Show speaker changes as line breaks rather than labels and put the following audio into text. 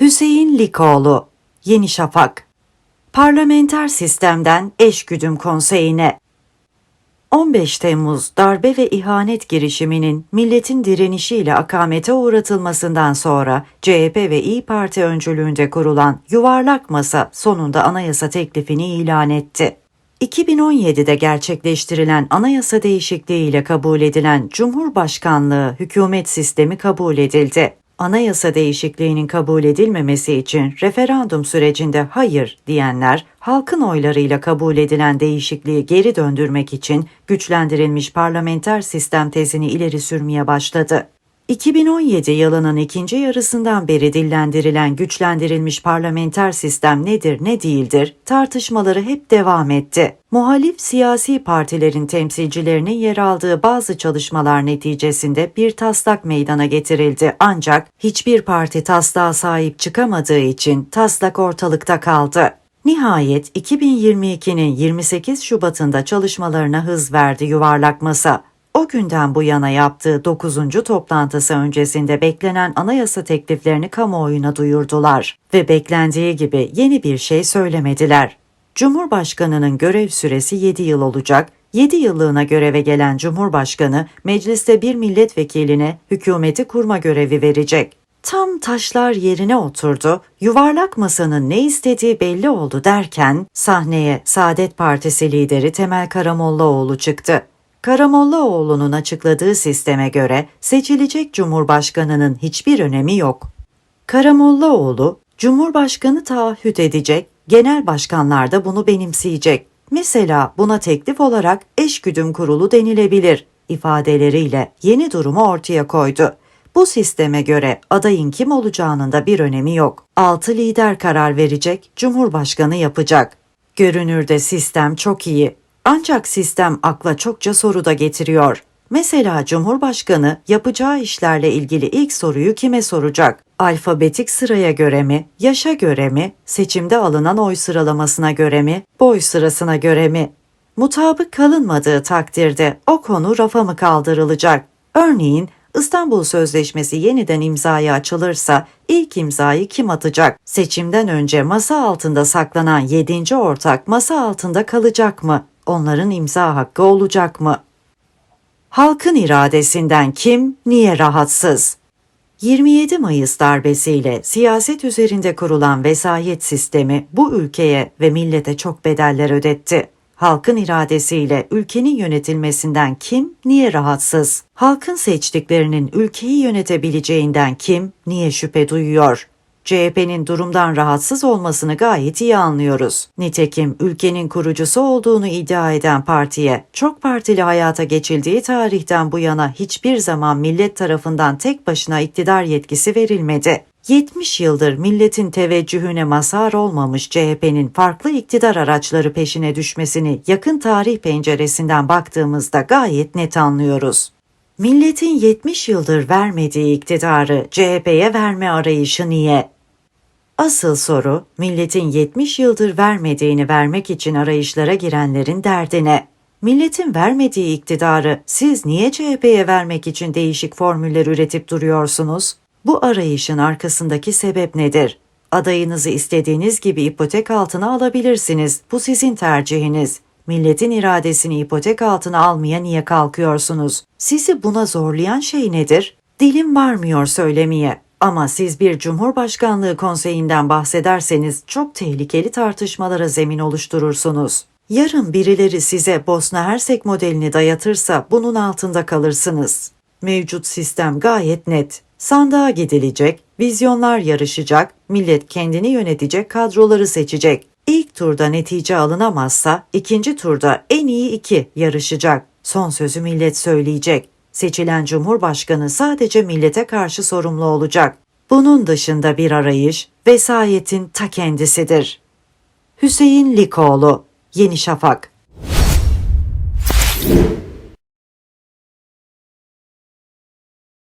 Hüseyin Likoğlu, Yeni Şafak. Parlamenter sistemden eşgüdüm konseyine. 15 Temmuz darbe ve ihanet girişiminin milletin direnişiyle akamete uğratılmasından sonra CHP ve İyi Parti öncülüğünde kurulan yuvarlak masa sonunda anayasa teklifini ilan etti. 2017'de gerçekleştirilen anayasa değişikliğiyle kabul edilen Cumhurbaşkanlığı hükümet sistemi kabul edildi. Anayasa değişikliğinin kabul edilmemesi için referandum sürecinde hayır diyenler halkın oylarıyla kabul edilen değişikliği geri döndürmek için güçlendirilmiş parlamenter sistem tezini ileri sürmeye başladı. 2017 yılının ikinci yarısından beri dillendirilen güçlendirilmiş parlamenter sistem nedir ne değildir tartışmaları hep devam etti. Muhalif siyasi partilerin temsilcilerinin yer aldığı bazı çalışmalar neticesinde bir taslak meydana getirildi ancak hiçbir parti taslağa sahip çıkamadığı için taslak ortalıkta kaldı. Nihayet 2022'nin 28 Şubat'ında çalışmalarına hız verdi yuvarlak masa. O günden bu yana yaptığı 9. toplantısı öncesinde beklenen anayasa tekliflerini kamuoyuna duyurdular ve beklendiği gibi yeni bir şey söylemediler. Cumhurbaşkanının görev süresi 7 yıl olacak. 7 yıllığına göreve gelen Cumhurbaşkanı mecliste bir milletvekiline hükümeti kurma görevi verecek. Tam taşlar yerine oturdu, yuvarlak masanın ne istediği belli oldu derken sahneye Saadet Partisi lideri Temel Karamollaoğlu çıktı. Karamollaoğlu'nun açıkladığı sisteme göre seçilecek Cumhurbaşkanının hiçbir önemi yok. Karamollaoğlu, Cumhurbaşkanı taahhüt edecek, genel başkanlar da bunu benimseyecek. Mesela buna teklif olarak eşgüdüm kurulu denilebilir ifadeleriyle yeni durumu ortaya koydu. Bu sisteme göre adayın kim olacağının da bir önemi yok. Altı lider karar verecek, Cumhurbaşkanı yapacak. Görünürde sistem çok iyi. Ancak sistem akla çokça soru da getiriyor. Mesela Cumhurbaşkanı yapacağı işlerle ilgili ilk soruyu kime soracak? Alfabetik sıraya göre mi, yaşa göre mi, seçimde alınan oy sıralamasına göre mi, boy sırasına göre mi? Mutabık kalınmadığı takdirde o konu rafa mı kaldırılacak? Örneğin İstanbul Sözleşmesi yeniden imzaya açılırsa ilk imzayı kim atacak? Seçimden önce masa altında saklanan 7. ortak masa altında kalacak mı? Onların imza hakkı olacak mı? Halkın iradesinden kim, niye rahatsız? 27 Mayıs darbesiyle siyaset üzerinde kurulan vesayet sistemi bu ülkeye ve millete çok bedeller ödetti. Halkın iradesiyle ülkenin yönetilmesinden kim, niye rahatsız? Halkın seçtiklerinin ülkeyi yönetebileceğinden kim, niye şüphe duyuyor? CHP'nin durumdan rahatsız olmasını gayet iyi anlıyoruz. Nitekim ülkenin kurucusu olduğunu iddia eden partiye çok partili hayata geçildiği tarihten bu yana hiçbir zaman millet tarafından tek başına iktidar yetkisi verilmedi. 70 yıldır milletin teveccühüne mazhar olmamış CHP'nin farklı iktidar araçları peşine düşmesini yakın tarih penceresinden baktığımızda gayet net anlıyoruz. Milletin 70 yıldır vermediği iktidarı CHP'ye verme arayışı niye? Asıl soru, milletin 70 yıldır vermediğini vermek için arayışlara girenlerin derdine. Milletin vermediği iktidarı siz niye CHP'ye vermek için değişik formüller üretip duruyorsunuz? Bu arayışın arkasındaki sebep nedir? Adayınızı istediğiniz gibi ipotek altına alabilirsiniz. Bu sizin tercihiniz. Milletin iradesini ipotek altına almaya niye kalkıyorsunuz? Sizi buna zorlayan şey nedir? Dilim varmıyor söylemeye. Ama siz bir Cumhurbaşkanlığı konseyinden bahsederseniz çok tehlikeli tartışmalara zemin oluşturursunuz. Yarın birileri size Bosna Hersek modelini dayatırsa bunun altında kalırsınız. Mevcut sistem gayet net. Sandığa gidilecek, vizyonlar yarışacak, millet kendini yönetecek kadroları seçecek. İlk turda netice alınamazsa ikinci turda en iyi iki yarışacak. Son sözü millet söyleyecek. Seçilen cumhurbaşkanı sadece millete karşı sorumlu olacak. Bunun dışında bir arayış vesayetin ta kendisidir. Hüseyin Likoğlu, Yeni Şafak